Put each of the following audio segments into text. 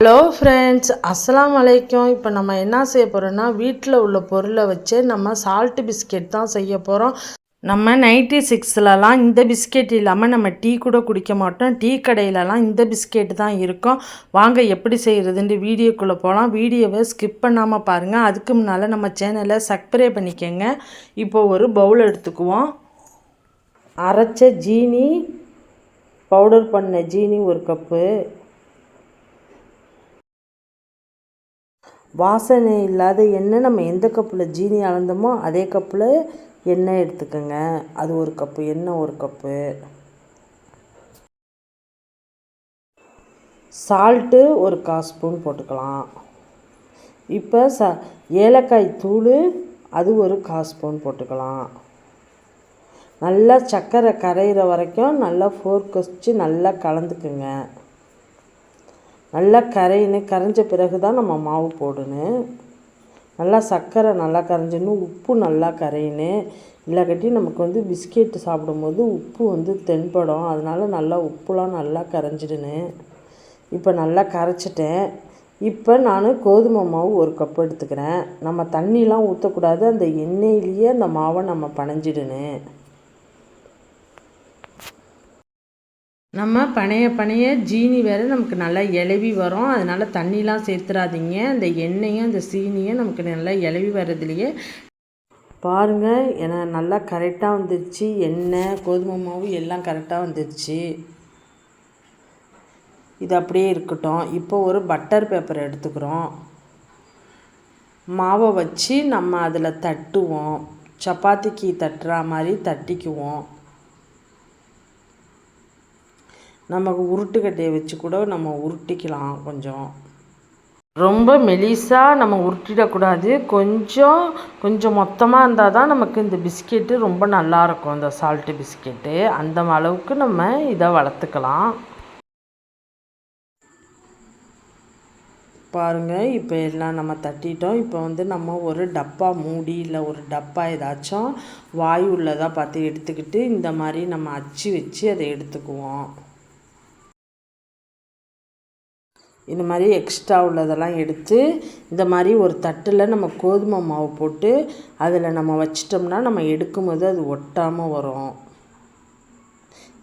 Hello friends அஸ்லாம் அலைக்கும் இப்போ நம்ம என்ன செய்ய போகிறோம்னா வீட்டில் உள்ள பொருளை வச்சு நம்ம சால்ட்டு பிஸ்கெட் தான் செய்ய போகிறோம் நம்ம நைன்டி சிக்ஸ்லலாம் இந்த பிஸ்கெட் இல்லாமல் நம்ம டீ கூட குடிக்க மாட்டோம். டீ கடையிலலாம் இந்த பிஸ்கெட் தான் இருக்கும். வாங்க எப்படி செய்கிறதுன்ட்டு வீடியோக்குள்ளே போகலாம் வீடியோவை ஸ்கிப் பண்ணாமல் பாருங்கள் அதுக்கு முன்னால் நம்ம சேனலை சப்ஸ்கிரைப் பண்ணிக்கோங்க. இப்போ ஒரு பவுல் எடுத்துக்குவோம். அரைச்ச ஜீனி பவுடர் பண்ண ஜீனி ஒரு கப்பு வாசனை இல்லாத எண்ணெய் நம்ம எந்த கப்பில் ஜீனி அளந்தோமோ அதே கப்பில் எண்ணெய் எடுத்துக்கோங்க. அது ஒரு கப்பு எண்ணெய் ஒரு கப்பு. சால்ட்டு ஒரு கால் ஸ்பூன் போட்டுக்கலாம். இப்போ ச ஏலக்காய் தூள் அது ஒரு கால் ஸ்பூன் போட்டுக்கலாம். நல்லா சர்க்கரை கரையிற வரைக்கும் நல்லா ஃபோர்க் வச்சு நல்லா கலந்துக்குங்க. நல்லா கரையின்னு கரைஞ்ச பிறகு தான் நம்ம மாவு போடணும். நல்லா சர்க்கரை நல்லா கரைஞ்சிடணும் உப்பு நல்லா கரையணும். இல்லாக்கட்டி நமக்கு வந்து பிஸ்கெட்டு சாப்பிடும்போது உப்பு வந்து தென்படும். அதனால் நல்லா உப்புலாம் நல்லா கரைஞ்சிடணும். இப்போ நல்லா கரைச்சிட்டேன். இப்போ நான் கோதுமை மாவு ஒரு கப் எடுத்துக்கிறேன். நம்ம தண்ணிலாம் ஊற்றக்கூடாது அந்த எண்ணெயிலேயே அந்த மாவை நம்ம பனைஞ்சிடணும். நம்ம பனைய பனைய ஜீனி வேறு நமக்கு நல்லா இலவி வரும். அதனால் தண்ணிலாம் சேர்த்துறாதீங்க. அந்த எண்ணெயும் அந்த சீனியும் நமக்கு நல்லா இலவி வர்றதுலையே. பாருங்கள் என நல்லா கரெக்டாக வந்துருச்சு. எண்ணெய் கோதுமை மாவு எல்லாம் கரெக்டாக வந்துருச்சு. இது அப்படியே இருக்கட்டும். இப்போ ஒரு பட்டர் பேப்பர் எடுத்துக்கிறோம். மாவை வச்சு நம்ம அதில் தட்டுவோம். சப்பாத்திக்கு தட்டுற மாதிரி தட்டிக்குவோம். நமக்கு உருட்டுக்கட்டையை வச்சு கூட நம்ம உருட்டிக்கலாம் கொஞ்சம். ரொம்ப மெலிசாக நம்ம உருட்டிடக்கூடாது. கொஞ்சம் கொஞ்சம் மொத்தமாக இருந்தால் தான் நமக்கு இந்த பிஸ்கெட்டு ரொம்ப நல்லாயிருக்கும் இந்த சால்ட்டு பிஸ்கெட்டு. அந்த அளவுக்கு நம்ம இதை வளர்த்துக்கலாம். பாருங்கள் இப்போ எல்லாம் நம்ம தட்டிட்டோம். இப்போ வந்து நம்ம ஒரு டப்பா மூடி இல்லை ஒரு டப்பா ஏதாச்சும் வாயு உள்ளதாக பார்த்து எடுத்துக்கிட்டு இந்த மாதிரி நம்ம அச்சு வச்சு அதை எடுத்துக்குவோம். இந்த மாதிரி எக்ஸ்ட்ரா உள்ளதெல்லாம் எடுத்து இந்த மாதிரி ஒரு தட்டில் நம்ம கோதுமை மாவு போட்டு அதில் நம்ம வச்சிட்டோம்னா நம்ம எடுக்கும்போது அது ஒட்டாமல் வரும்.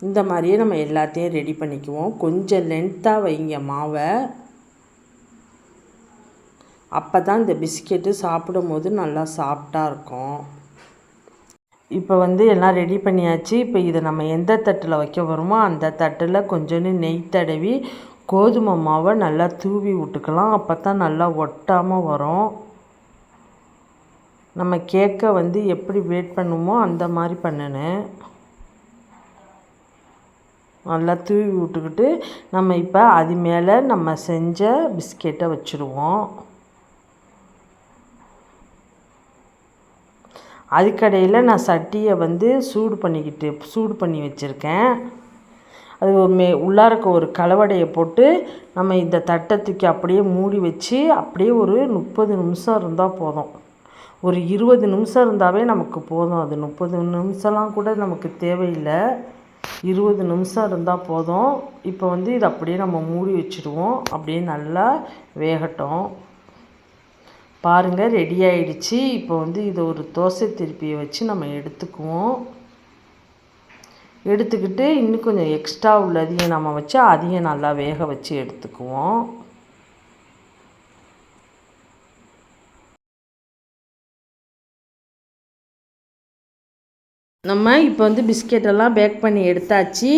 இந்த மாதிரியே நம்ம எல்லாத்தையும் ரெடி பண்ணிக்குவோம். கொஞ்சம் லென்த்தாக வைங்க மாவை. அப்போ தான் இந்த பிஸ்கெட்டு சாப்பிடும் போது நல்லா சாஃப்டாக இருக்கும். இப்போ வந்து எல்லாம் ரெடி பண்ணியாச்சு. இப்போ இதை நம்ம எந்த தட்டில் வைக்க போகிறோமோ அந்த தட்டில் கொஞ்சோண்டு நெய் தடவி கோதுமை மாவை நல்லா தூவி விட்டுக்கலாம். அப்போ தான் நல்லா ஒட்டாமல் வரும். நம்ம கேக்கை வந்து எப்படி வெயிட் பண்ணுமோ அந்த மாதிரி பண்ணணும் நல்லா தூவி விட்டுக்கிட்டு நம்ம இப்போ அது மேலே நம்ம செஞ்ச பிஸ்கெட்டை வச்சுருவோம். அதுக்கடையில் நான் சட்டியை வந்து சூடு பண்ணிக்கிட்டு சூடு பண்ணி வச்சுருக்கேன். அது மே உள்ளாரக்க ஒரு கலவடையை போட்டு நம்ம இந்த தட்டை தூக்கி அப்படியே மூடி வச்சு அப்படியே ஒரு முப்பது நிமிஷம் இருந்தால் போதும். ஒரு இருபது நிமிஷம் இருந்தாவே நமக்கு போதும். அது முப்பது நிமிஷம்லாம் கூட நமக்கு தேவையில்லை. இருபது நிமிஷம் இருந்தால் போதும். இப்போ வந்து இதை அப்படியே நம்ம மூடி வச்சுடுவோம். அப்படியே நல்லா வேகட்டும். பாருங்கள் ரெடி ஆயிடுச்சு. இப்போ வந்து இதை ஒரு தோசை திருப்பியை வச்சு நம்ம எடுத்துக்குவோம். எடுத்துக்கிட்டு இன்னும் கொஞ்சம் எக்ஸ்ட்ரா உள்ளதையும் நம்ம வச்சு அதையும் நல்லா வேக வச்சு எடுத்துக்குவோம். நம்ம இப்போ வந்து பிஸ்கெட்டெல்லாம் பேக் பண்ணி எடுத்தாச்சு.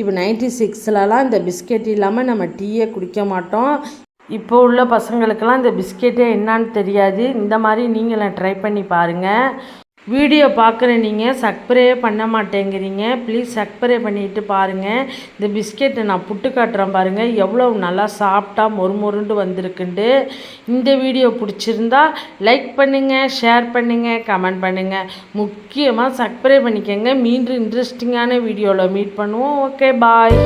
இப்போ நைன்டி சிக்ஸ்லலாம் இந்த பிஸ்கெட் இல்லாமல் நம்ம டீயே குடிக்க மாட்டோம். இப்போ உள்ள பசங்களுக்கெல்லாம் இந்த பிஸ்கெட்டே என்னான்னு தெரியாது. இந்த மாதிரி நீங்களும் ட்ரை பண்ணி பாருங்கள் வீடியோ பார்க்குற நீங்கள் சப்ஸ்கிரைபே பண்ண மாட்டேங்கிறீங்க. ப்ளீஸ் சப்ஸ்கிரைப் பண்ணிட்டு பாருங்கள் இந்த பிஸ்கெட்டை நான் புட்டு காட்டுறேன் பாருங்கள் எவ்வளோ நல்லா சாப்பிட்டா மொறு மொறுண்டு வந்திருக்குண்டு இந்த வீடியோ பிடிச்சிருந்தா லைக் பண்ணுங்கள் ஷேர் பண்ணுங்கள் கமெண்ட் பண்ணுங்கள் முக்கியமாக சப்ஸ்கிரைப் பண்ணிக்கோங்க. மீண்டும் இன்ட்ரெஸ்டிங்கான வீடியோவில் மீட் பண்ணுவோம். Okay bye.